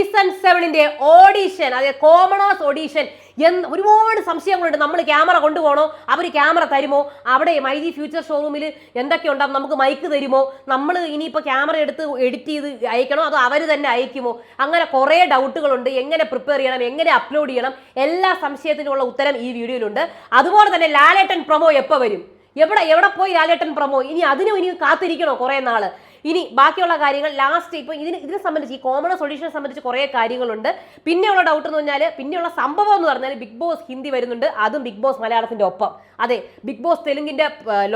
Season സെവനിന്റെ audition അതായത് കോമണോസ് audition എന്ന് ഒരുപാട് സംശയങ്ങളുണ്ട്. നമ്മൾ ക്യാമറ കൊണ്ടുപോകണോ? അവർ ക്യാമറ തരുമോ? അവിടെ മൈ ജി ഫ്യൂച്ചർ ഷോറൂമിൽ എന്തൊക്കെ ഉണ്ടാവും? നമുക്ക് മൈക്ക് തരുമോ? നമ്മൾ ഇനിയിപ്പോൾ ക്യാമറ എടുത്ത് എഡിറ്റ് ചെയ്ത് അയക്കണോ? അതോ അവർ തന്നെ അയക്കുമോ? അങ്ങനെ കുറേ ഡൗട്ടുകളുണ്ട് എങ്ങനെ പ്രിപ്പയർ ചെയ്യണം? എങ്ങനെ അപ്ലോഡ് ചെയ്യണം? എല്ലാ സംശയത്തിനുള്ള ഉത്തരം ഈ വീഡിയോയിലുണ്ട്. അതുപോലെ തന്നെ ലാലേട്ടൻ പ്രൊമോ എപ്പോൾ വരും? എവിടെ എവിടെ പോയി ലാലേട്ടൻ പ്രമോ ഇനി അതിനും ഇനി കാത്തിരിക്കണോ കുറേ നാൾ? ഇനി ബാക്കിയുള്ള കാര്യങ്ങൾ ലാസ്റ്റ് ഇപ്പൊ ഇതിന് ഇതിനെ സംബന്ധിച്ച് ഈ കോമൺ സൊല്യൂഷനെ സംബന്ധിച്ച് കുറേ കാര്യങ്ങളുണ്ട്. പിന്നെയുള്ള ഡൗട്ട് എന്ന് പറഞ്ഞാൽ പിന്നെയുള്ള സംഭവം എന്ന് പറഞ്ഞാൽ ബിഗ് ബോസ് ഹിന്ദി വരുന്നുണ്ട്. അതും ബിഗ് ബോസ് മലയാളത്തിന്റെ ഒപ്പം. അതെ ബിഗ് ബോസ് തെലുങ്കിന്റെ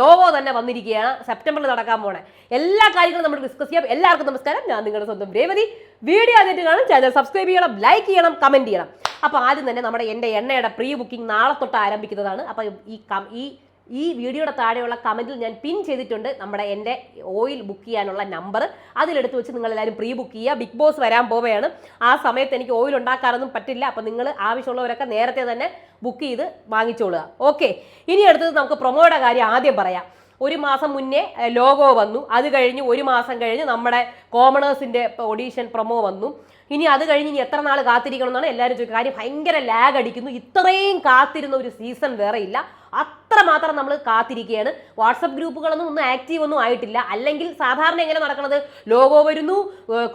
ലോഗോ തന്നെ വന്നിരിക്കുകയാണ്. സെപ്റ്റംബറിൽ നടക്കാൻ പോണേ. എല്ലാ കാര്യങ്ങളും നമ്മൾ ഡിസ്കസ് ചെയ്യാം. എല്ലാവർക്കും നമസ്കാരം. ഞാൻ നിങ്ങളുടെ സ്വന്തം രേവതി. വീഡിയോ ആദ്യമായിട്ട് കാണും. ചാനൽ സബ്സ്ക്രൈബ് ചെയ്യണം ലൈക്ക് ചെയ്യണം കമന്റ് ചെയ്യണം. അപ്പോൾ ആദ്യം തന്നെ നമ്മുടെ എന്റെ എണ്ണയുടെ പ്രീ ബുക്കിംഗ് നാളെ തൊട്ട് ആരംഭിക്കുന്നതാണ്. അപ്പോൾ ഈ ഈ ഈ വീഡിയോയുടെ താഴെയുള്ള കമന്റിൽ ഞാൻ പിൻ ചെയ്തിട്ടുണ്ട്. നമ്മുടെ എന്റെ ഓയിൽ ബുക്ക് ചെയ്യാനുള്ള നമ്പർ അതിലെടുത്ത് വെച്ച് നിങ്ങൾ എല്ലാവരും പ്രീ ബുക്ക് ചെയ്യുക. ബിഗ് ബോസ് വരാൻ പോവുകയാണ്. ആ സമയത്ത് എനിക്ക് ഓയിൽ ഉണ്ടാക്കാനൊന്നും പറ്റില്ല. അപ്പം നിങ്ങൾ ആവശ്യമുള്ളവരൊക്കെ നേരത്തെ തന്നെ ബുക്ക് ചെയ്ത് വാങ്ങിച്ചോളുക. ഓക്കെ ഇനി അടുത്തത് നമുക്ക് പ്രൊമോയുടെ കാര്യം ആദ്യം പറയാം. ഒരു മാസം മുന്നേ ലോഗോ വന്നു. അത് കഴിഞ്ഞ് ഒരു മാസം കഴിഞ്ഞ് നമ്മുടെ കോമണേഴ്സിന്റെ ഓഡീഷൻ പ്രൊമോ വന്നു. ഇനി അത് കഴിഞ്ഞ് ഇനി എത്ര നാൾ കാത്തിരിക്കണം എന്നാണ് എല്ലാവരും ചോദിക്കുക കാര്യം ഭയങ്കര ലാഗ് അടിക്കുന്നു. ഇത്രയും കാത്തിരുന്ന ഒരു സീസൺ വേറെ ഇല്ല. അത്രമാത്രം നമ്മൾ കാത്തിരിക്കുകയാണ്. വാട്സപ്പ് ഗ്രൂപ്പുകളൊന്നും ഒന്നും ആക്റ്റീവ് ഒന്നും ആയിട്ടില്ല. അല്ലെങ്കിൽ സാധാരണ എങ്ങനെ നടക്കുന്നത് ലോഗോ വരുന്നു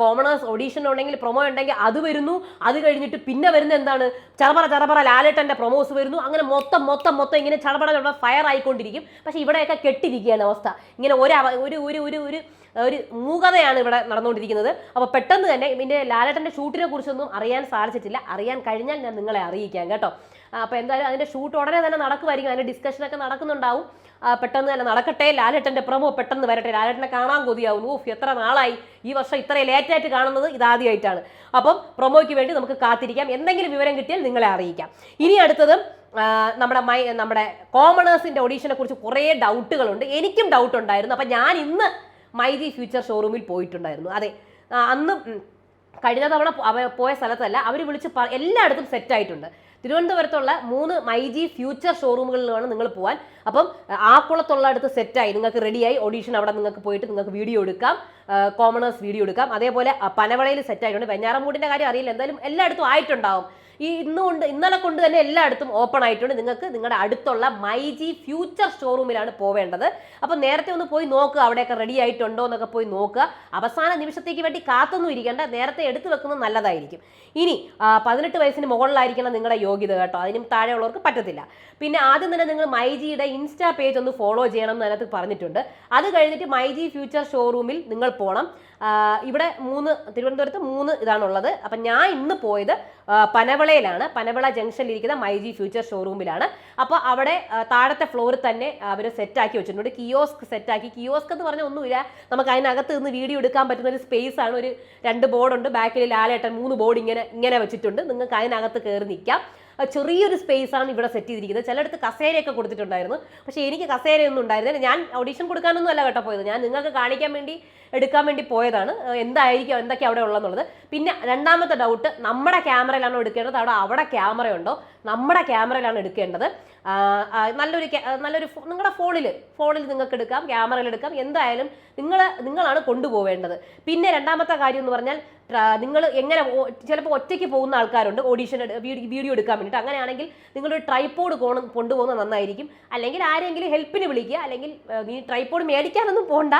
കോമണേഴ്സ് ഓഡീഷൻ ഉണ്ടെങ്കിൽ പ്രൊമോ ഉണ്ടെങ്കിൽ അത് വരുന്നു. അത് കഴിഞ്ഞിട്ട് പിന്നെ വരുന്ന എന്താണ്? ചറപറ ചറപറ ലാലേട്ടന്റെ പ്രൊമോസ് വരുന്നു. അങ്ങനെ മൊത്തം മൊത്തം മൊത്തം ഇങ്ങനെ ചടപട ചടപട ഫയർ ആയിക്കൊണ്ടിരിക്കും. പക്ഷേ ഇവിടെയൊക്കെ കെട്ടിരിക്കുകയാണ് അവസ്ഥ. ഇങ്ങനെ ഒരു ഒരു ഒരു ഒരു ഒരു ഒരു മൂകതയാണ് ഇവിടെ നടന്നുകൊണ്ടിരിക്കുന്നത്. അപ്പോൾ പെട്ടെന്ന് തന്നെ ഇതിന്റെ ലാലേട്ടന്റെ ഷൂട്ടിനെ കുറിച്ചൊന്നും അറിയാൻ സാധിച്ചിട്ടില്ല. അറിയാൻ കഴിഞ്ഞാൽ ഞാൻ നിങ്ങളെ അറിയിക്കാം കേട്ടോ. അപ്പോൾ എന്തായാലും അതിന്റെ ഷൂട്ട് ഉടനെ തന്നെ നടക്കുമായിരിക്കും. ഡിസ്കഷൻ ഒക്കെ നടക്കുന്നുണ്ടാവും. പെട്ടെന്ന് തന്നെ നടക്കട്ടെ. ലാലേട്ടന്റെ പ്രമോ പെട്ടെന്ന് വരട്ടെ. ലാലേട്ടനെ കാണാൻ കൊതിയാവും. ഊഫ് എത്ര നാളായി? ഈ വർഷം ഇത്രയും ലേറ്റായിട്ട് കാണുന്നത് ഇതാദ്യമായിട്ടാണ് അപ്പം പ്രൊമോയ്ക്ക് വേണ്ടി നമുക്ക് കാത്തിരിക്കാം. എന്തെങ്കിലും വിവരം കിട്ടിയാൽ നിങ്ങളെ അറിയിക്കാം. ഇനി അടുത്തത് നമ്മുടെ മൈ നമ്മുടെ കോമണേഴ്സിന്റെ ഓഡീഷനെ കുറിച്ച് കുറേ ഡൗട്ടുകളുണ്ട് എനിക്കും ഡൗട്ട് ഉണ്ടായിരുന്നു. അപ്പം ഞാൻ ഇന്ന് മൈജി ഫ്യൂച്ചർ ഷോറൂമിൽ പോയിട്ടുണ്ടായിരുന്നു. അതെ അന്ന് കഴിഞ്ഞ തവണ പോയ സ്ഥലത്തല്ല അവർ വിളിച്ച് എല്ലായിടത്തും സെറ്റ് ആയിട്ടുണ്ട്. തിരുവനന്തപുരത്തുള്ള മൂന്ന് മൈജി ഫ്യൂച്ചർ ഷോറൂമുകളിലാണ് നിങ്ങൾ പോകാൻ അപ്പം ആ ആക്കുളത്തുള്ള അടുത്ത് സെറ്റായി നിങ്ങൾക്ക് റെഡിയായി ഓഡീഷൻ അവിടെ നിങ്ങൾക്ക് പോയിട്ട് നിങ്ങൾക്ക് വീഡിയോ എടുക്കാം. കോമണേഴ്സ് വീഡിയോ എടുക്കാം. അതേപോലെ പനവളയിൽ സെറ്റായിട്ടുണ്ട് വെഞ്ഞാറമൂടിന്റെ കാര്യം അറിയില്ല. എന്തായാലും എല്ലായിടത്തും ആയിട്ടുണ്ടാവും. ഈ ഇന്ന് കൊണ്ട് ഇന്നലെ കൊണ്ട് തന്നെ എല്ലായിടത്തും ഓപ്പൺ ആയിട്ടുണ്ട്. നിങ്ങൾക്ക് നിങ്ങളുടെ അടുത്തുള്ള മൈജി ഫ്യൂച്ചർ ഷോറൂമിലാണ് പോവേണ്ടത്. അപ്പോൾ നേരത്തെ ഒന്ന് പോയി നോക്കുക അവിടെയൊക്കെ റെഡി ആയിട്ടുണ്ടോ എന്നൊക്കെ പോയി നോക്കുക. അവസാന നിമിഷത്തേക്ക് വേണ്ടി കാത്തൊന്നും ഇരിക്കേണ്ട. നേരത്തെ എടുത്തു വെക്കുന്നത് നല്ലതായിരിക്കും. ഇനി പതിനെട്ട് വയസ്സിന് മുകളിലായിരിക്കണം നിങ്ങളുടെ യോഗ്യത കേട്ടോ. അതിനും താഴെയുള്ളവർക്ക് പറ്റത്തില്ല. പിന്നെ ആദ്യം തന്നെ നിങ്ങൾ മൈജിയുടെ ഇൻസ്റ്റാ പേജ് ഒന്ന് ഫോളോ ചെയ്യണം എന്ന് അതിനകത്ത് പറഞ്ഞിട്ടുണ്ട്. അത് കഴിഞ്ഞിട്ട് മൈജി ഫ്യൂച്ചർ ഷോറൂമിൽ നിങ്ങൾ പോകണം ഇവിടെ മൂന്ന് തിരുവനന്തപുരത്ത് മൂന്ന് ഇതാണുള്ളത്. അപ്പം ഞാൻ ഇന്ന് പോയത് ആ, പനവിളയിലാണ്. പനവിള ജംഗ്ഷനിൽ ഇരിക്കുന്ന മൈജി ഫ്യൂച്ചർ ഷോറൂമിലാണ്. അപ്പോൾ അവിടെ താഴത്തെ ഫ്ലോറിൽ തന്നെ അവർ സെറ്റാക്കി വെച്ചിട്ടുണ്ട്. കിയോസ്ക് സെറ്റാക്കി. കിയോസ്ക് എന്ന് പറഞ്ഞാൽ ഒന്നുമില്ല. നമുക്ക് അതിനകത്ത് നിന്ന് വീഡിയോ എടുക്കാൻ പറ്റുന്ന ഒരു സ്പേസ് ആണ്. ഒരു രണ്ട് ബോർഡുണ്ട് ബാക്കിൽ ലാലേട്ടൻ മൂന്ന് ബോർഡ് ഇങ്ങനെ ഇങ്ങനെ വെച്ചിട്ടുണ്ട്. നിങ്ങൾക്ക് അതിനകത്ത് കയറി നിൽക്കാം. ചെറിയൊരു സ്പേസ് ആണ് ഇവിടെ സെറ്റ് ചെയ്തിരിക്കുന്നത്. ചിലയിടത്ത് കസേരയൊക്കെ കൊടുത്തിട്ടുണ്ടായിരുന്നു. പക്ഷേ എനിക്ക് കസേരയൊന്നും ഉണ്ടായിരുന്നില്ല. ഞാൻ ഓഡീഷൻ കൊടുക്കാനൊന്നും അല്ല കേട്ടോ പോയത്. ഞാൻ നിങ്ങൾക്ക് കാണിക്കാൻ വേണ്ടി എടുക്കാൻ വേണ്ടി പോയതാണ്. എന്തായിരിക്കും എന്തൊക്കെ അവിടെ ഉള്ളതെന്നുള്ളത് പിന്നെ രണ്ടാമത്തെ ഡൗട്ട് നമ്മുടെ ക്യാമറയിലാണോ എടുക്കേണ്ടത്? അവിടെ അവിടെ ക്യാമറ ഉണ്ടോ? നമ്മുടെ ക്യാമറയിലാണ് എടുക്കേണ്ടത്. നല്ലൊരു നല്ലൊരു നിങ്ങളുടെ ഫോണിൽ ഫോണിൽ നിങ്ങൾക്ക് എടുക്കാം ക്യാമറയിൽ എടുക്കാം എന്തായാലും നിങ്ങൾ നിങ്ങളാണ് കൊണ്ടുപോവേണ്ടത്. പിന്നെ രണ്ടാമത്തെ കാര്യം എന്ന് പറഞ്ഞാൽ നിങ്ങൾ എങ്ങനെ ചിലപ്പോൾ ഒറ്റയ്ക്ക് പോകുന്ന ആൾക്കാരുണ്ട് ഓഡീഷൻ വീഡിയോ എടുക്കാൻ വേണ്ടിയിട്ട് അങ്ങനെയാണെങ്കിൽ നിങ്ങളൊരു ട്രൈപ്പോഡ് കോണം കൊണ്ടുപോകുന്നത് നന്നായിരിക്കും. അല്ലെങ്കിൽ ആരെങ്കിലും ഹെൽപ്പിന് വിളിക്കുക അല്ലെങ്കിൽ നീ ട്രൈപ്പോഡ് മേടിക്കാനൊന്നും പോകണ്ട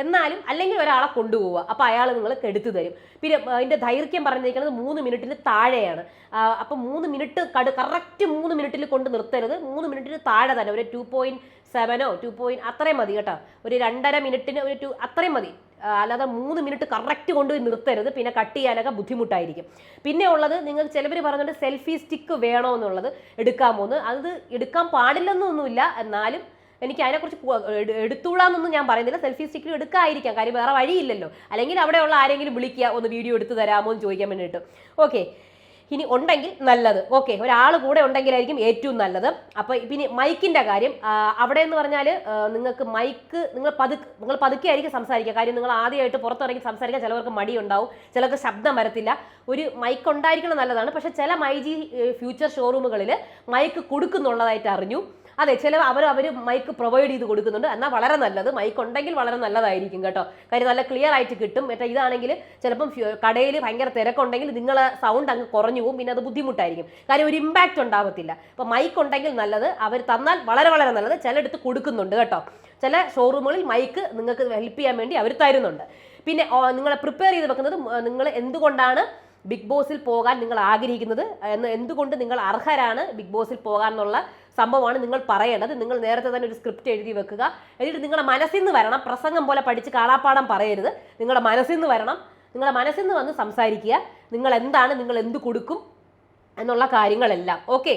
എന്നാലും അല്ലെങ്കിൽ ഒരാളെ കൊണ്ടുപോവുക. അപ്പോൾ അയാൾ നിങ്ങൾ എടുത്തു തരും. പിന്നെ അതിന്റെ ദൈർഘ്യം പറഞ്ഞിരിക്കുന്നത് മൂന്ന് മിനിറ്റിന് താഴെയാണ്. അപ്പോൾ മൂന്ന് മിനിറ്റ് കട് കറക്റ്റ് മൂന്ന് മിനിറ്റിൽ കൊണ്ട് നിർത്തരുത്. മൂന്ന് മിനിറ്റിന് താഴെ തന്നെ ഒരു ടു പോയിന്റ് സെവനോ ടു പോയിന്റ് അത്രയും മതി കേട്ടോ. ഒരു രണ്ടര മിനിറ്റിന് ഒരു ടു അത്രയും മതി. അല്ലാതെ മൂന്ന് മിനിറ്റ് കറക്റ്റ് കൊണ്ടുപോയി നിർത്തരുത്. പിന്നെ കട്ട് ചെയ്യാനൊക്കെ ബുദ്ധിമുട്ടായിരിക്കും. പിന്നെ ഉള്ളത് നിങ്ങൾ ചിലവർ പറഞ്ഞിട്ട് സെൽഫി സ്റ്റിക്ക് വേണോ എന്നുള്ളത് എടുക്കാൻ പോകുന്നത്. അത് എടുക്കാൻ പാടില്ലെന്നൊന്നുമില്ല. എന്നാലും എനിക്ക് അതിനെക്കുറിച്ച് എടുത്തുകൂടാന്നൊന്നും ഞാൻ പറയുന്നില്ല. സെൽഫി സ്റ്റിക്കിൽ എടുക്കാതിരിക്കാം. കാര്യം വേറെ വഴിയില്ലല്ലോ. അല്ലെങ്കിൽ അവിടെയുള്ള ആരെങ്കിലും വിളിക്കുക ഒന്ന് വീഡിയോ എടുത്ത് തരാമോ? എന്ന് ചോദിക്കാൻ വേണ്ടിയിട്ട്. ഓക്കെ ഇനി ഉണ്ടെങ്കിൽ നല്ലത്. ഓക്കെ ഒരാൾ കൂടെ ഉണ്ടെങ്കിലായിരിക്കും ഏറ്റവും നല്ലത്. അപ്പോൾ പിന്നെ മൈക്കിന്റെ കാര്യം. അവിടെ എന്ന് പറഞ്ഞാൽ നിങ്ങൾക്ക് മൈക്ക് നിങ്ങൾ പതുക്കെ നിങ്ങൾ പതുക്കെ ആയിരിക്കും സംസാരിക്കുക. കാര്യം നിങ്ങൾ ആദ്യമായിട്ട് പുറത്തിറങ്ങി സംസാരിക്കാൻ ചിലവർക്ക് മടിയുണ്ടാവും. ചിലർക്ക് ശബ്ദം വരത്തില്ല. ഒരു മൈക്ക് ഉണ്ടായിരിക്കണം നല്ലതാണ്. പക്ഷേ ചില മൈജി ഫ്യൂച്ചർ ഷോറൂമുകളിൽ മൈക്ക് കൊടുക്കുന്നുള്ളതായിട്ട് അറിഞ്ഞു. അതെ ചില അവർ അവർ മൈക്ക് പ്രൊവൈഡ് ചെയ്ത് കൊടുക്കുന്നുണ്ട്. എന്നാൽ വളരെ നല്ലത്. മൈക്ക് ഉണ്ടെങ്കിൽ വളരെ നല്ലതായിരിക്കും കേട്ടോ. കാര്യം നല്ല ക്ലിയർ ആയിട്ട് കിട്ടും. മറ്റേ ഇതാണെങ്കിൽ ചിലപ്പം കടയിൽ ഭയങ്കര തിരക്കുണ്ടെങ്കിൽ നിങ്ങളെ സൗണ്ട് അങ്ങ് കുറഞ്ഞു പോകും. പിന്നെ അത് ബുദ്ധിമുട്ടായിരിക്കും. കാര്യം ഒരു ഇമ്പാക്റ്റ് ഉണ്ടാവത്തില്ല. അപ്പോൾ മൈക്ക് ഉണ്ടെങ്കിൽ നല്ലത്. അവർ തന്നാൽ വളരെ വളരെ നല്ലത്. ചിലയിടത്ത് കൊടുക്കുന്നുണ്ട് കേട്ടോ. ചില ഷോറൂമുകളിൽ മൈക്ക് നിങ്ങൾക്ക് ഹെൽപ്പ് ചെയ്യാൻ വേണ്ടി അവർ തരുന്നുണ്ട്. പിന്നെ നിങ്ങളെ പ്രിപ്പയർ ചെയ്ത് വെക്കുന്നത് നിങ്ങൾ എന്തുകൊണ്ടാണ് ബിഗ് ബോസിൽ പോകാൻ നിങ്ങൾ ആഗ്രഹിക്കുന്നത്? എന്ന് എന്തുകൊണ്ട് നിങ്ങൾ അർഹരാണ് ബിഗ് ബോസിൽ പോകാൻ എന്നുള്ള സംഭവമാണ് നിങ്ങൾ പറയേണ്ടത്. നിങ്ങൾ നേരത്തെ തന്നെ ഒരു സ്ക്രിപ്റ്റ് എഴുതി വെക്കുക. എന്നിട്ട് നിങ്ങളുടെ മനസ്സിൽ നിന്ന് വരണം. പ്രസംഗം പോലെ പഠിച്ച് കാളാപ്പാടം പറയരുത്. നിങ്ങളുടെ മനസ്സിൽ നിന്ന് വരണം. നിങ്ങളുടെ മനസ്സിൽ നിന്ന് വന്ന് സംസാരിക്കുക. നിങ്ങൾ എന്താണ് നിങ്ങൾ എന്ത് കൊടുക്കും എന്നുള്ള കാര്യങ്ങളെല്ലാം. ഓക്കെ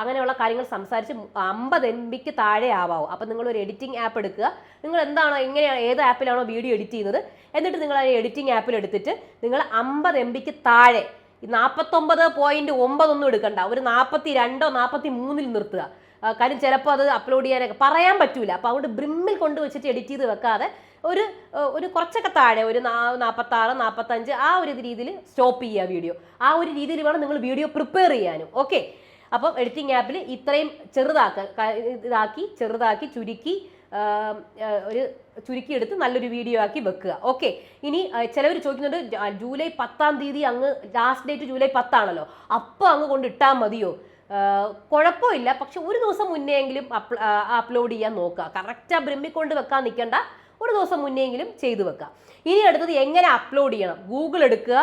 അങ്ങനെയുള്ള കാര്യങ്ങൾ സംസാരിച്ച് അമ്പത് എം ബിക്ക് താഴെ ആവാവും. അപ്പം നിങ്ങൾ ഒരു എഡിറ്റിംഗ് ആപ്പ് എടുക്കുക. നിങ്ങൾ എന്താണോ എങ്ങനെയാണ് ഏത് ആപ്പിലാണോ വീഡിയോ എഡിറ്റ് ചെയ്യുന്നത്? എന്നിട്ട് നിങ്ങൾ ആ എഡിറ്റിംഗ് ആപ്പിൽ എടുത്തിട്ട് നിങ്ങൾ അമ്പത് എം ബിക്ക് താഴെ നാൽപ്പത്തൊമ്പത് പോയിന്റ് ഒമ്പതൊന്നും എടുക്കണ്ട. ഒരു നാൽപ്പത്തി രണ്ടോ നാൽപ്പത്തി മൂന്നിൽ നിർത്തുക കാര്യം ചിലപ്പോൾ അത് അപ്ലോഡ് ചെയ്യാനൊക്കെ പറയാൻ പറ്റൂല. അപ്പോൾ അതുകൊണ്ട് ബ്രിമ്മിൽ കൊണ്ട് വെച്ചിട്ട് എഡിറ്റ് ചെയ്ത് വെക്കാതെ ഒരു ഒരു കുറച്ചൊക്കെ താഴെ ഒരു നാൽപ്പത്താറ് നാൽപ്പത്തഞ്ച് ആ ഒരു രീതിയിൽ സ്റ്റോപ്പ് ചെയ്യുക വീഡിയോ ആ ഒരു രീതിയിൽ വേണം നിങ്ങൾ വീഡിയോ പ്രിപ്പയർ ചെയ്യാനും. ഓക്കെ അപ്പം എഡിറ്റിംഗ് ആപ്പിൽ ഇത്രയും ചെറുതാക്ക ഇതാക്കി ചെറുതാക്കി ചുരുക്കി ഒരു ചുരുക്കിയെടുത്ത് നല്ലൊരു വീഡിയോ ആക്കി വെക്കുക. ഓക്കെ ഇനി ചിലവർ ചോദിക്കുന്നുണ്ട് ജൂലൈ പത്താം തീയതി അങ്ങ് ലാസ്റ്റ് ഡേറ്റ് ജൂലൈ പത്താണല്ലോ. അപ്പോൾ അങ്ങ് കൊണ്ട് ഇട്ടാൽ മതിയോ കുഴപ്പമില്ല. പക്ഷെ ഒരു ദിവസം മുന്നേ എങ്കിലും അപ്ലോഡ് ചെയ്യാൻ നോക്കുക. കറക്റ്റ് ആ ബ്രഹ്മി വെക്കാൻ നിൽക്കേണ്ട ഒരു ദിവസം മുന്നേ എങ്കിലും ചെയ്തു വെക്കുക. ഇനി അടുത്തത് എങ്ങനെ അപ്ലോഡ് ചെയ്യണം? ഗൂഗിൾ എടുക്കുക.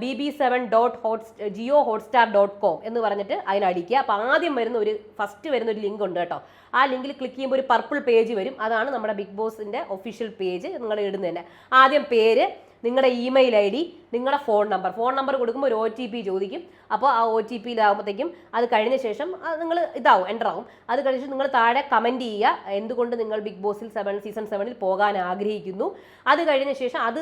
B B seven dot hot Jio Hotstar dot com എന്ന് പറഞ്ഞിട്ട് അതിനടിക്കുക. അപ്പോൾ ആദ്യം വരുന്ന ഒരു ഫസ്റ്റ് വരുന്ന ഒരു ലിങ്ക് ഉണ്ട് കേട്ടോ. ആ ലിങ്കിൽ ക്ലിക്ക് ചെയ്യുമ്പോൾ ഒരു പർപ്പിൾ പേജ് വരും. അതാണ് നമ്മുടെ ബിഗ് ബോസിന്റെ ഒഫീഷ്യൽ പേജ് നിങ്ങൾ ഇടുന്നതന്നെ. ആദ്യം പേര് നിങ്ങളുടെ ഇമെയിൽ ഐ ഡി നിങ്ങളുടെ ഫോൺ നമ്പർ ഫോൺ നമ്പർ കൊടുക്കുമ്പോൾ ഒരു ഒ ടി പി ചോദിക്കും. അപ്പോൾ ആ ഒ ടി പിയിലാകുമ്പോഴത്തേക്കും അത് കഴിഞ്ഞ ശേഷം നിങ്ങൾ ഇതാവും എന്റർ ആവും. അത് കഴിഞ്ഞ് നിങ്ങൾ താഴെ കമന്റ് ചെയ്യുക എന്തുകൊണ്ട് നിങ്ങൾ ബിഗ് ബോസിൽ സെവൻ സീസൺ സെവനിൽ പോകാൻ ആഗ്രഹിക്കുന്നു. അത് കഴിഞ്ഞ ശേഷം അത്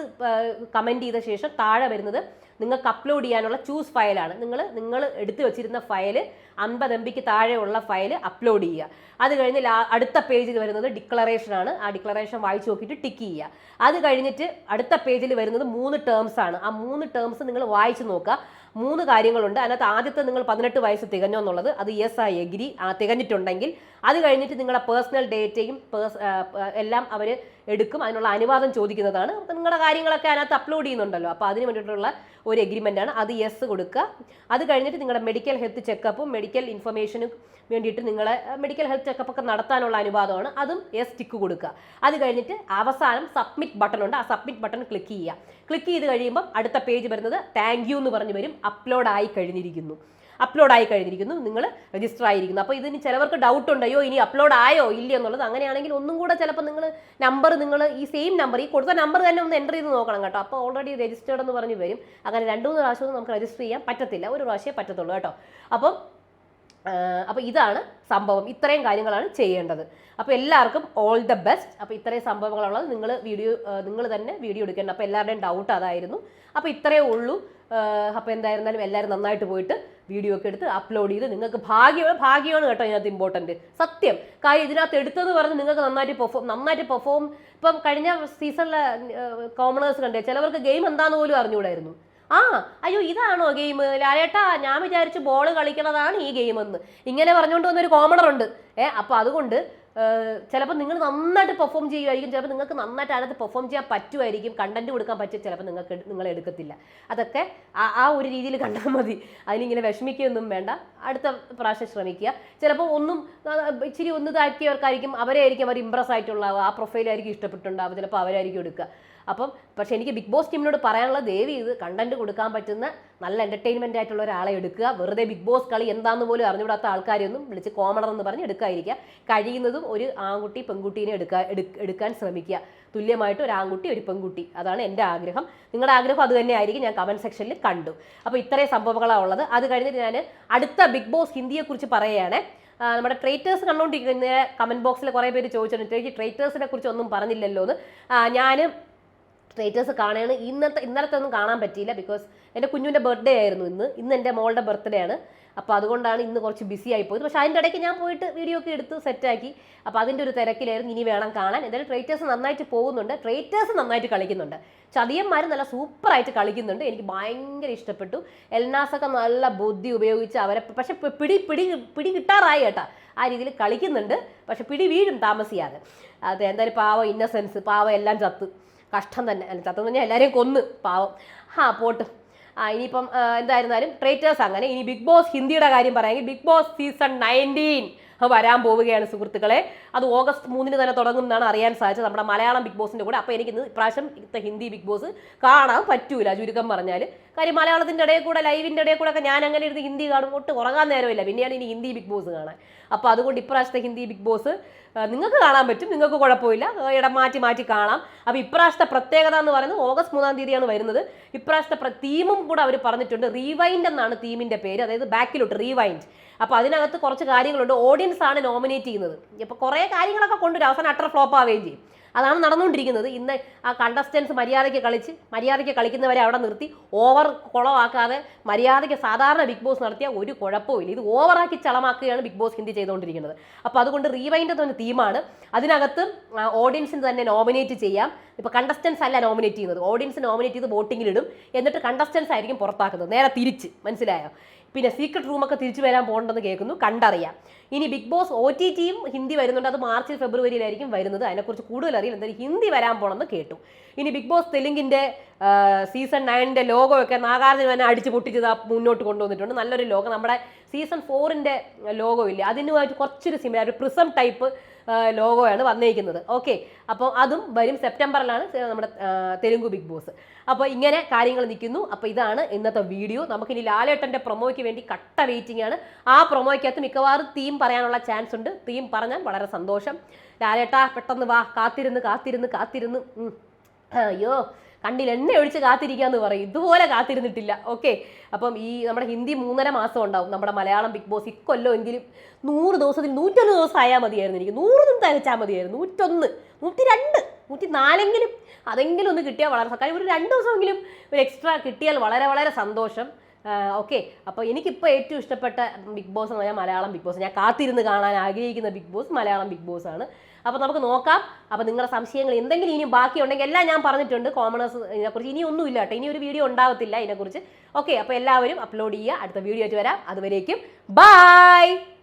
കമന്റ് ചെയ്ത ശേഷം താഴെ വരുന്നത് നിങ്ങൾക്ക് അപ്ലോഡ് ചെയ്യാനുള്ള ചൂസ് ഫയലാണ് നിങ്ങൾ നിങ്ങൾ എടുത്തു വെച്ചിരുന്ന ഫയൽ അൻപത് എം ബിക്ക് താഴെയുള്ള ഫയൽ അപ്ലോഡ് ചെയ്യുക. അത് കഴിഞ്ഞ് അടുത്ത പേജിൽ വരുന്നത് ഡിക്ലറേഷൻ ആണ്. ആ ഡിക്ലറേഷൻ വായിച്ചു നോക്കിയിട്ട് ടിക്ക് ചെയ്യുക. അത് കഴിഞ്ഞിട്ട് അടുത്ത പേജിൽ വരുന്നത് മൂന്ന് ടേംസ് ആണ്. ആ മൂന്ന് ടേംസ് നിങ്ങൾ വായിച്ചു നോക്കുക. മൂന്ന് കാര്യങ്ങളുണ്ട്. അതിനകത്ത് ആദ്യത്തെ നിങ്ങൾ പതിനെട്ട് വയസ്സ് തികഞ്ഞോ എന്നുള്ളത് അത് യെസ് ആയി എഗ്രി തികഞ്ഞിട്ടുണ്ടെങ്കിൽ അത് കഴിഞ്ഞിട്ട് നിങ്ങളുടെ പേഴ്സണൽ ഡേറ്റയും ആ, എല്ലാം അവർ എടുക്കും. അതിനുള്ള അനുവാദം ചോദിക്കുന്നതാണ്. അപ്പോൾ നിങ്ങളുടെ കാര്യങ്ങളൊക്കെ അതിനകത്ത് അപ്ലോഡ് ചെയ്യുന്നുണ്ടല്ലോ. അപ്പോൾ അതിന് വേണ്ടിയിട്ടുള്ള ഒരു എഗ്രിമെന്റ് ആണ്. അത് യെസ് കൊടുക്കുക. അത് കഴിഞ്ഞിട്ട് നിങ്ങളുടെ മെഡിക്കൽ ഹെൽത്ത് ചെക്കപ്പും മെഡിക്കൽ ഇൻഫർമേഷനും വേണ്ടിയിട്ട് നിങ്ങളെ മെഡിക്കൽ ഹെൽത്ത് ചെക്കപ്പ് ഒക്കെ നടത്താനുള്ള അനുവാദമാണ്. അതും യെസ് ടിക്ക് കൊടുക്കുക. അത് കഴിഞ്ഞിട്ട് അവസാനം സബ്മിറ്റ് ബട്ടൺ ഉണ്ട്. ആ സബ്മിറ്റ് ബട്ടൺ ക്ലിക്ക് ചെയ്യുക. ക്ലിക്ക് ചെയ്ത് കഴിയുമ്പോൾ അടുത്ത പേജ് വരുന്നത് താങ്ക് യു എന്ന് പറഞ്ഞു വരും. അപ്ലോഡ് ആയി കഴിഞ്ഞിരിക്കുന്നു. അപ്ലോഡ് ആയി കഴിഞ്ഞിരിക്കുന്നു. നിങ്ങൾ രജിസ്റ്റർ ആയിരിക്കുന്നു. അപ്പോൾ ഇതിന് ചിലവർക്ക് ഡൗട്ട് ഉണ്ട്. അയ്യോ ഇനി അപ്ലോഡ് ആയോ ഇല്ലയോ എന്നുള്ളത്. അങ്ങനെയാണെങ്കിൽ ഒന്നും കൂടെ ചിലപ്പോൾ നിങ്ങൾ നമ്പർ നിങ്ങൾ ഈ സെയിം നമ്പർ ഈ കൊടുത്ത നമ്പർ തന്നെ ഒന്ന് എന്റർ ചെയ്ത് നോക്കണം കേട്ടോ. അപ്പോൾ ഓൾറെഡി രജിസ്റ്റേർഡ് എന്ന് പറഞ്ഞ് വരും. അങ്ങനെ രണ്ട് മൂന്ന് പ്രാവശ്യമൊന്നും നമുക്ക് രജിസ്റ്റർ ചെയ്യാൻ പറ്റത്തില്ല. ഒരു പ്രാവശ്യമേ പറ്റത്തുള്ളൂ കേട്ടോ. അപ്പം അപ്പോൾ ഇതാണ് സംഭവം. ഇത്രയും കാര്യങ്ങളാണ് ചെയ്യേണ്ടത്. അപ്പോൾ എല്ലാവർക്കും ഓൾ ദ ബെസ്റ്റ് അപ്പോൾ ഇത്രയും സംഭവങ്ങളുള്ളത് നിങ്ങൾ വീഡിയോ നിങ്ങൾ തന്നെ വീഡിയോ എടുക്കേണ്ട. അപ്പോൾ എല്ലാവരുടെയും ഡൗട്ട് അതായിരുന്നു. അപ്പോൾ ഇത്രയേ ഉള്ളൂ. അപ്പോൾ എന്തായിരുന്നാലും എല്ലാവരും നന്നായിട്ട് പോയിട്ട് വീഡിയോ ഒക്കെ എടുത്ത് അപ്ലോഡ് ചെയ്ത് നിങ്ങൾക്ക് ഭാഗ്യമാണ് ഭാഗ്യമാണ് കേട്ടോ ഇതിനകത്ത് ഇമ്പോർട്ടന്റ് സത്യം. കാര്യം ഇതിനകത്ത് എടുത്തത് പറഞ്ഞ് നിങ്ങൾക്ക് നന്നായിട്ട് പെർഫോം നന്നായിട്ട് പെർഫോം ഇപ്പം കഴിഞ്ഞ സീസണിലെ കോമണേഴ്സ് കണ്ടേ ചിലവർക്ക് ഗെയിം എന്താന്ന് പോലും അറിഞ്ഞുകൂടായിരുന്നു. ആ അയ്യോ ഇതാണോ ഗെയിം ലാലേട്ടാ ഞാൻ വിചാരിച്ച് ബോൾ കളിക്കണതാണ് ഈ ഗെയിം എന്ന്. ഇങ്ങനെ പറഞ്ഞുകൊണ്ട് വന്നൊരു കോമണർ ഉണ്ട്. ഏഹ് അപ്പോൾ അതുകൊണ്ട് ചിലപ്പോൾ നിങ്ങൾ നന്നായിട്ട് പെർഫോം ചെയ്യുമായിരിക്കും ചിലപ്പോൾ നിങ്ങൾക്ക് നന്നായിട്ട് അതിനകത്ത് പെർഫോം ചെയ്യാൻ പറ്റുമായിരിക്കും കണ്ടന്റ് കൊടുക്കാൻ പറ്റും ചിലപ്പോൾ നിങ്ങൾക്ക് നിങ്ങൾ എടുക്കത്തില്ല. അതൊക്കെ ആ- ഒരു രീതിയിൽ കണ്ടാൽ മതി. അതിനിങ്ങനെ വിഷമിക്കുകയൊന്നും വേണ്ട. അടുത്ത പ്രാവശ്യം ശ്രമിക്കുക. ചിലപ്പോൾ ഒന്നും ഇച്ചിരി ഒന്ന് അവരെ ആയിരിക്കും അവർ ഇമ്പ്രസ് ആയിട്ടുള്ള ആ പ്രൊഫൈലായിരിക്കും ഇഷ്ടപ്പെട്ടുണ്ടാവുക ചിലപ്പോൾ അവരായിരിക്കും എടുക്കുക. അപ്പം പക്ഷെ എനിക്ക് ബിഗ് ബോസ് ടീമിനോട് പറയാനുള്ള ദേവി ഇത് കണ്ടന്റ് കൊടുക്കാൻ പറ്റുന്ന നല്ല എന്റർടൈൻമെന്റ് ആയിട്ടുള്ള ഒരാളെ എടുക്കുക. വെറുതെ ബിഗ് ബോസ് കളി എന്താന്ന് പോലും അറിഞ്ഞുകൂടാത്ത ആൾക്കാരെയൊന്നും വിളിച്ച് കോമണർ എന്ന് പറഞ്ഞ് എടുക്കാതിരിക്കുക. കഴിയുന്നതും ഒരു ആൺകുട്ടി പെൺകുട്ടീനെ എടുക്കാൻ എടുക്കാൻ ശ്രമിക്കുക. തുല്യമായിട്ട് ഒരു ആൺകുട്ടി ഒരു പെൺകുട്ടി. അതാണ് എന്റെ ആഗ്രഹം. നിങ്ങളുടെ ആഗ്രഹം അത് തന്നെ ആയിരിക്കും ഞാൻ കമന്റ് സെക്ഷനിൽ കണ്ടു. അപ്പോൾ ഇത്രയും സംഭവങ്ങളാണ് ഉള്ളത്. അത് കഴിഞ്ഞിട്ട് ഞാൻ അടുത്ത ബിഗ് ബോസ് ഹിന്ദിയെക്കുറിച്ച് പറയുകയാണ്. നമ്മുടെ ട്രേറ്റേഴ്സ് കണ്ടുകൊണ്ടിരിക്കുന്ന കമന്റ് ബോക്സിൽ കുറേ പേര് ചോദിച്ചിട്ടുണ്ട്. ട്രേറ്റേഴ്സിനെ കുറിച്ച് ഒന്നും പറഞ്ഞില്ലല്ലോ എന്ന് ഞാൻ സ്റ്റേറ്റസ് കാണുകയാണ്. ഇന്നത്തെ ഇന്നലത്തെ ഒന്നും കാണാൻ പറ്റിയില്ല ബിക്കോസ് എന്റെ കുഞ്ഞുവിന്റെ ബർത്ത്ഡേ ആയിരുന്നു ഇന്ന്. ഇന്ന് എന്റെ മോളുടെ ബർത്ത്ഡേ ആണ്. അപ്പോൾ അതുകൊണ്ടാണ് ഇന്ന് കുറച്ച് ബിസി ആയി പോയത്. പക്ഷേ അതിന്റെ ഇടയ്ക്ക് ഞാൻ പോയിട്ട് വീഡിയോ ഒക്കെ എടുത്ത് സെറ്റാക്കി അപ്പോൾ അതിന്റെ ഒരു തിരക്കിലായിരുന്നു. ഇനി വേണം കാണാൻ. എന്തായാലും ട്രേറ്റേഴ്സ് നന്നായിട്ട് പോകുന്നുണ്ട്. ട്രേറ്റേഴ്സ് നന്നായിട്ട് കളിക്കുന്നുണ്ട്. ചതിയന്മാർ നല്ല സൂപ്പറായിട്ട് കളിക്കുന്നുണ്ട്. എനിക്ക് ഭയങ്കര ഇഷ്ടപ്പെട്ടു. എൽനാസൊക്കെ നല്ല ബുദ്ധി ഉപയോഗിച്ച് അവരെ പക്ഷെ പിടി പിടി പിടി കിട്ടാറായി കേട്ടോ. ആ രീതിയിൽ കളിക്കുന്നുണ്ട്. പക്ഷെ പിടി വീഴും താമസിയാതെ. അതെ എന്തായാലും പാവ ഇന്നസെൻസ് പാവ എല്ലാം ചത്ത്. കഷ്ടം തന്നെ. അല്ല ചത്തെന്ന് പറഞ്ഞാൽ എല്ലാവരെയും കൊന്ന് പാവം. ആ പോട്ട്. ആ ഇനിയിപ്പം എന്തായിരുന്നാലും ട്രേറ്റേഴ്സ് അങ്ങനെ ഇനി ബിഗ് ബോസ് ഹിന്ദിയുടെ കാര്യം പറയാമെങ്കിൽ ബിഗ് ബോസ് സീസൺ നയന്റീൻ വരാൻ പോവുകയാണ് സുഹൃത്തുക്കളെ. അത് ഓഗസ്റ്റ് മൂന്നിന് തന്നെ തുടങ്ങും എന്നാണ് അറിയാൻ സാധിച്ചത്. നമ്മുടെ മലയാളം ബിഗ് ബോസിന്റെ കൂടെ. അപ്പോൾ എനിക്ക് ഇപ്രാവശ്യം ഇത്തെ ഹിന്ദി ബിഗ് ബോസ് കാണാൻ പറ്റൂല ചുരുക്കം പറഞ്ഞാൽ കാര്യം മലയാളത്തിന്റെ ഇടയിൽ കൂടെ ലൈവിന്റെ ഇടയിൽ കൂടെ ഒക്കെ ഞാൻ അങ്ങനെ ഇരുന്ന് ഹിന്ദി കാണും ഒട്ട് ഉറങ്ങാൻ നേരമില്ല. പിന്നെയാണ് ഇനി ഹിന്ദി ബിഗ് ബോസ് കാണാൻ. അപ്പോൾ അതുകൊണ്ട് ഇപ്രാവശ്യത്തെ ഹിന്ദി ബിഗ് ബോസ് നിങ്ങൾക്ക് കാണാൻ പറ്റും. നിങ്ങൾക്ക് കുഴപ്പമില്ല. ഇടം മാറ്റി മാറ്റി കാണാം. അപ്പോൾ ഇപ്രാവശ്യത്തെ പ്രത്യേകത എന്ന് പറയുന്നത് ഓഗസ്റ്റ് മൂന്നാം തീയതിയാണ് വരുന്നത്. ഇപ്രാവശ്യത്തെ തീമും കൂടെ അവർ പറഞ്ഞിട്ടുണ്ട്. റീവൈൻഡ് എന്നാണ് തീമിന്റെ പേര്. അതായത് ബാക്കിലോട്ട് റീവൈൻഡ് അപ്പോൾ അതിനകത്ത് കുറച്ച് കാര്യങ്ങളുണ്ട്. ഓഡിയൻസ് ആണ് നോമിനേറ്റ് ചെയ്യുന്നത്. ഇപ്പോൾ കുറേ കാര്യങ്ങളൊക്കെ കൊണ്ടുവരും. അവസാനം അട്ടർ ഫ്ലോപ്പ് ആവുകയും ചെയ്യും. അതാണ് നടന്നുകൊണ്ടിരിക്കുന്നത്. ഇന്ന് ആ കണ്ടസ്റ്റൻസ് മര്യാദയ്ക്ക് കളിച്ച് മര്യാദയ്ക്ക് കളിക്കുന്നവരെ അവിടെ നിർത്തി ഓവർ കുളമാക്കാതെ മര്യാദയ്ക്ക് സാധാരണ ബിഗ് ബോസ് നടത്തിയ ഒരു കുഴപ്പമില്ല ഇത് ഓവറാക്കി ചളമാക്കുകയാണ് ബിഗ് ബോസ് ഹിന്ദി ചെയ്തുകൊണ്ടിരിക്കുന്നത്. അപ്പോൾ അതുകൊണ്ട് റീവൈൻഡ് എന്ന തീമാണ് അതിനകത്ത് ഓഡിയൻസിന് തന്നെ നോമിനേറ്റ് ചെയ്യാം. ഇപ്പോൾ കണ്ടസ്റ്റൻസ് അല്ല നോമിനേറ്റ് ചെയ്യുന്നത്. ഓഡിയൻസ് നോമിനേറ്റ് ചെയ്ത് വോട്ടിങ്ങിലിടും എന്നിട്ട് കണ്ടസ്റ്റൻസ് ആയിരിക്കും പുറത്താക്കുന്നത്. നേരെ തിരിച്ച്. മനസ്സിലായോ? പിന്നെ സീക്രട്ട് റൂമൊക്കെ തിരിച്ചു വരാൻ പോകണ്ടെന്ന് കേൾക്കുന്നു. കണ്ടറിയാം. ഇനി ബിഗ് ബോസ് ഒ ടി ടിയും ഹിന്ദി വരുന്നുണ്ട്. അത് മാർച്ചിൽ ഫെബ്രുവരിയിലായിരിക്കും വരുന്നത്. അതിനെക്കുറിച്ച് കൂടുതൽ അറിയില്ല. എന്തായാലും ഹിന്ദി വരാൻ പോകണമെന്ന് കേട്ടു. ഇനി ബിഗ് ബോസ് തെലുങ്കിന്റെ സീസൺ നയന്റെ ലോഗോ ഒക്കെ നാഗാർജുന തന്നെ അടിച്ച് പൊട്ടിച്ചത് മുന്നോട്ട് കൊണ്ടുവന്നിട്ടുണ്ട്. നല്ലൊരു ലോഗോ. നമ്മുടെ സീസൺ ഫോറിന്റെ ലോഗോ ഇല്ലേ? അതിനുമായിട്ട് കുറച്ചൊരു സിമിലർ ഒരു പ്രിസം ടൈപ്പ് ലോഗോയാണ് വന്നിരിക്കുന്നത് ഓക്കെ അപ്പോൾ അതും വരും സെപ്റ്റംബറിലാണ് നമ്മുടെ തെലുങ്ക് ബിഗ് ബോസ്. അപ്പോൾ ഇങ്ങനെ കാര്യങ്ങൾ നിൽക്കുന്നു. അപ്പോൾ ഇതാണ് ഇന്നത്തെ വീഡിയോ. നമുക്കിനി ലാലേട്ടന്റെ പ്രൊമോയ്ക്ക് വേണ്ടി കട്ട വെയിറ്റിംഗ് ആണ്. ആ പ്രൊമോയ്ക്കകത്ത് മിക്കവാറും തീം പറയാനുള്ള ചാൻസ് ഉണ്ട്. തീം പറഞ്ഞാൽ വളരെ സന്തോഷം. ലാലേട്ടാ പെട്ടെന്ന് വാ. കാത്തിരുന്ന് കാത്തിരുന്ന് കാത്തിരുന്ന്. അയ്യോ. കണ്ണിൽ എണ്ണ ഒഴിച്ച് കാത്തിരിക്കാന്ന് പറയും. ഇതുപോലെ കാത്തിരുന്നിട്ടില്ല. ഓക്കെ അപ്പം ഈ നമ്മുടെ ഹിന്ദി മൂന്നര മാസം ഉണ്ടാവും. നമ്മുടെ മലയാളം ബിഗ് ബോസ് ഇക്കൊല്ലോ എങ്കിലും നൂറ് ദിവസത്തിൽ നൂറ്റൊന്ന് ദിവസം ആയാൽ മതിയായിരുന്നു എനിക്ക്. നൂറൊന്നും തികച്ചാൽ മതിയായിരുന്നു. നൂറ്റൊന്ന് നൂറ്റി രണ്ട് നൂറ്റി നാലെങ്കിലും അതെങ്കിലും ഒന്ന് കിട്ടിയാൽ വളരെ കാര്യം ഒരു രണ്ട് ദിവസമെങ്കിലും ഒരു എക്സ്ട്രാ കിട്ടിയാൽ വളരെ വളരെ സന്തോഷം. ഓക്കെ അപ്പോൾ എനിക്കിപ്പോൾ ഏറ്റവും ഇഷ്ടപ്പെട്ട ബിഗ് ബോസ് എന്ന് പറഞ്ഞാൽ മലയാളം ബിഗ് ബോസ്. ഞാൻ കാത്തിരുന്ന് കാണാൻ ആഗ്രഹിക്കുന്ന Bigg Boss Malayalam Bigg Boss ആണ്. അപ്പോൾ നമുക്ക് നോക്കാം. അപ്പോൾ നിങ്ങളുടെ സംശയങ്ങൾ എന്തെങ്കിലും ഇനി ബാക്കിയുണ്ടെങ്കിൽ എല്ലാം ഞാൻ പറഞ്ഞിട്ടുണ്ട്. കോമണേഴ്സ് ഇതിനെക്കുറിച്ച് ഇനി ഒന്നും ഇല്ല കേട്ടോ. ഇനി ഒരു വീഡിയോ ഉണ്ടാവത്തില്ല ഇതിനെക്കുറിച്ച്. ഓക്കെ അപ്പോൾ എല്ലാവരും അപ്ലോഡ് ചെയ്യുക. അടുത്ത വീഡിയോ ആയിട്ട് വരാം. അതുവരേക്കും. ബൈ